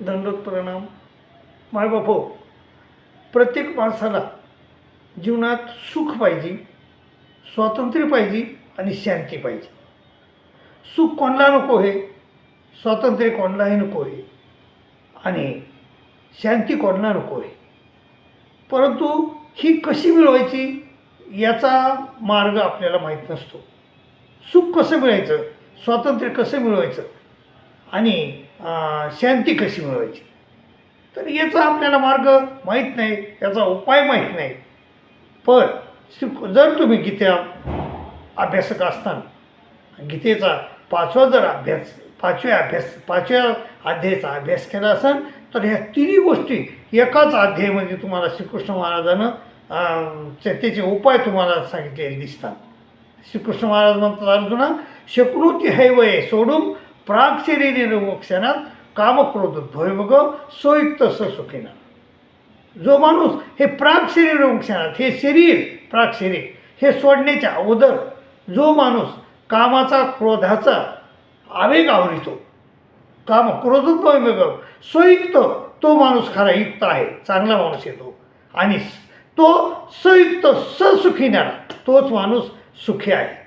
दंडोत प्रणाम मायबाप हो प्रत्येक माणसाला जीवनात सुख पाहिजे स्वातंत्र्य पाहिजे आणि शांती पाहिजे. सुख कोणाला नको आहे स्वातंत्र्य कोणालाही नको आहे आणि शांती कोणाला नको आहे परंतु ही कशी मिळवायची याचा मार्ग आपल्याला माहीत नसतो. सुख कसं मिळायचं? स्वातंत्र्य कसं मिळवायचं? आणि शांती कशी मिळवायची? तर याचा आपल्याला मार्ग माहीत नाही याचा उपाय माहीत नाही. पण शिक- जर तुम्ही गीता अभ्यासक असताना गीतेचा पाचवा जर अभ्यास पाचव्या अभ्यास पाचव्या अध्यायाचा अभ्यास केला असेल तर ह्या तिन्ही गोष्टी एकाच अध्यायामध्ये तुम्हाला श्रीकृष्ण महाराजानं त्याचे उपाय तुम्हाला सांगितलेले दिसतात. श्रीकृष्ण महाराज म्हणतात अर्जुना शकृती हैवये सोडून प्राग शरीर कामक्रोध भयभग सोयुक्त सुखीना जो माणूस हे प्राग शरीर हे शरीर प्राग शरीर हे सोडण्याच्या अगोदर जो माणूस कामाचा क्रोधाचा आवेग आवरितो काम क्रोधोद्भव संयुक्त तो माणूस खरा युक्त आहे चांगला माणूस येतो. आणि तो सयुक्त ससुखीणारा तोच माणूस सुखी आहे.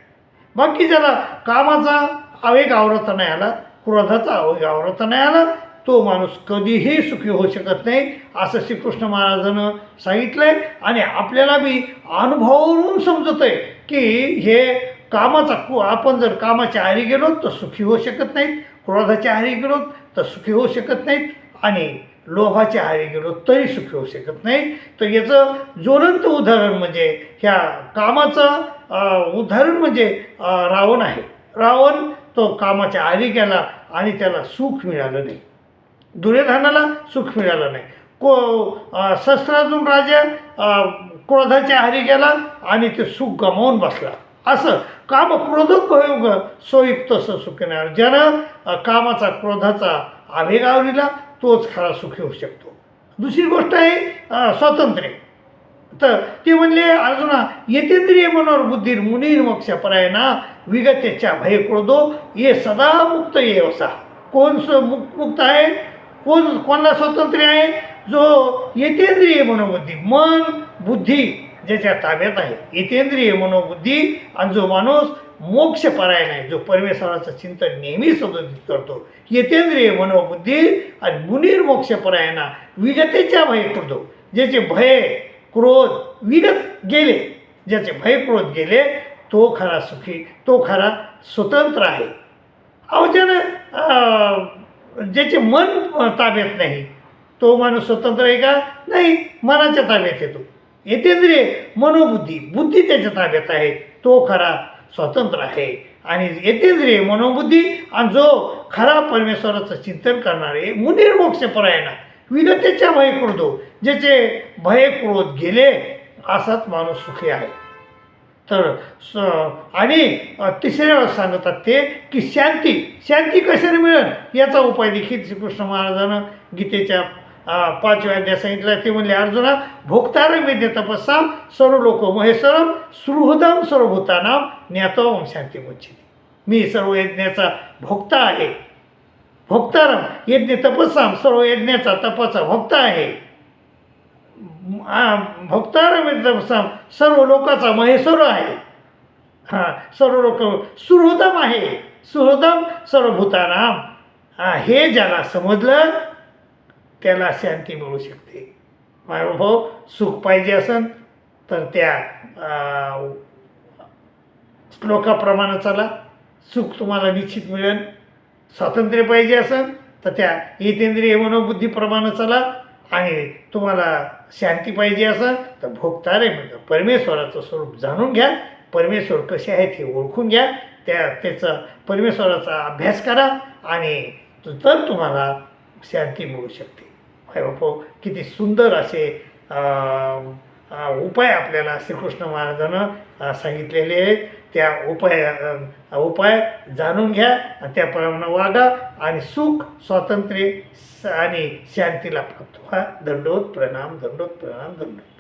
बाकी ज्याला कामाचा आवेग आवरता नाही आला क्रोधाचा आवेग आवरता नाही आला तो माणूस कधीही सुखी होऊ शकत नाही असं श्रीकृष्ण महाराजानं सांगितलं आहे आणि आपल्याला बी अनुभवावरून समजत आहे की हे कामाचा कु आपण जर कामाच्या आहारी गेलो तर सुखी होऊ शकत नाहीत. क्रोधाच्या आहारी गेलो तर सुखी होऊ शकत नाहीत. आणि लोभाच्या आहारी गेलो तरी सुखी होऊ शकत नाही तर याचं ज्वलंत उदाहरण म्हणजे ह्या कामाचं उदाहरण म्हणजे रावण आहे. रावण तो कामाच्या आरी गेला आणि त्याला सुख मिळालं नाही. दुर्योधनाला सुख मिळालं नाही. को शस्त्रातून राजा क्रोधाच्या आरी गेला आणि ते सुख गमावून बसला. असं काम क्रोधोपयोग सोयुक्त स सुखणार ज्यानं कामाचा क्रोधाचा आवेग आवरीला तोच खरा सुखी होऊ शकतो. दुसरी गोष्ट आहे स्वातंत्र्य. तर ते म्हणले अर्जुना येतेंद्रिय मनोर बुद्धीर मुनीर मोक्ष परायणा विगतेच्या भय क्रोधो ये सदा मुक्त येवसा कोण स मुक मुक्त आहे? कोण कोणाला स्वातंत्र्य आहे? जो येतेंद्रिय मनोबुद्धी मन बुद्धी ज्याच्या ताब्यात आहे. येतेंद्रिय मनोबुद्धी आणि जो माणूस मोक्ष परायण आहे जो परमेश्वराचं चिंतन नेहमी सदोदित करतो येतेंद्रिय मनोबुद्धी आणि मुनीर मोक्ष परायणा विगतेच्या भय क्रोधो. ज्याचे भय क्रोध विगत गेले ज्याचे भय क्रोध गेले तो खरा सुखी तो खरा स्वतंत्र आहे. अहो ज्यानं ज्याचे मन ताब्यात नाही तो माणूस स्वतंत्र आहे का? नाही मनाच्या ताब्यात येतो. येतेंद्रिय मनोबुद्धी बुद्धी त्याच्या ताब्यात आहे. तो खरा स्वतंत्र आहे. आणि येतेंद्रिय मनोबुद्धी आणि जो खरा परमेश्वराचं चिंतन करणारे मुनीर मोक्षपरायणा विगतेच्या भय क्रोधो ज्याचे भय क्रोध गेले असाच माणूस सुखी आहे. तर स आणि अ, तिसऱ्या सांगतात ते की शांती शांती कशाने मिळेल? याचा उपाय देखील श्रीकृष्ण महाराजानं गीतेच्या अ, पाचव्या अध्याय सांगितलं. ते म्हणले अर्जुना भोक्तारम वेद्य तपस्साम सर्व लोक महेश्वरम सुहृदम सर्वभूतानाम ज्ञातोम शांती मुच्छिती मी सर्व यज्ञाचा भोक्ता आहे. भोक्तारम यज्ञ तपस्साम सर्व यज्ञाचा तपाचा भोक्ता आहे. आ, सर्व लोकाचा महेश्वर आहे. हां सर्व लोक सुहृदम आहे. सुहृदम सर्वभूतानाम. हां हे ज्याला समजलं त्याला शांती मिळू शकते. भाऊ सुख पाहिजे असेल तर त्या श्लोकाप्रमाणे चला. सुख तुम्हाला निश्चित मिळेल. स्वातंत्र्य पाहिजे असेल तर त्या येतेंद्रिय मनोबुद्धीप्रमाणे चला. आणि तुम्हाला शांती पाहिजे असेल तर भोगतारे म्हणजे परमेश्वराचं स्वरूप जाणून घ्या. परमेश्वर कसे आहेत हे ओळखून घ्या. त्या त्याचा परमेश्वराचा अभ्यास करा आणि तर तुम्हाला शांती मिळू शकते. भाई बापो किती सुंदर असे उपाय आपल्याला श्रीकृष्ण महाराजानं सांगितलेले आहेत. त्या उपाय उपाय जाणून घ्या आणि त्याप्रमाणे वागा आणि सुख स्वातंत्र्य आणि शांतीला प्राप्त व्हा. दंडोत प्रणाम दंडोत प्रणाम दंडोत.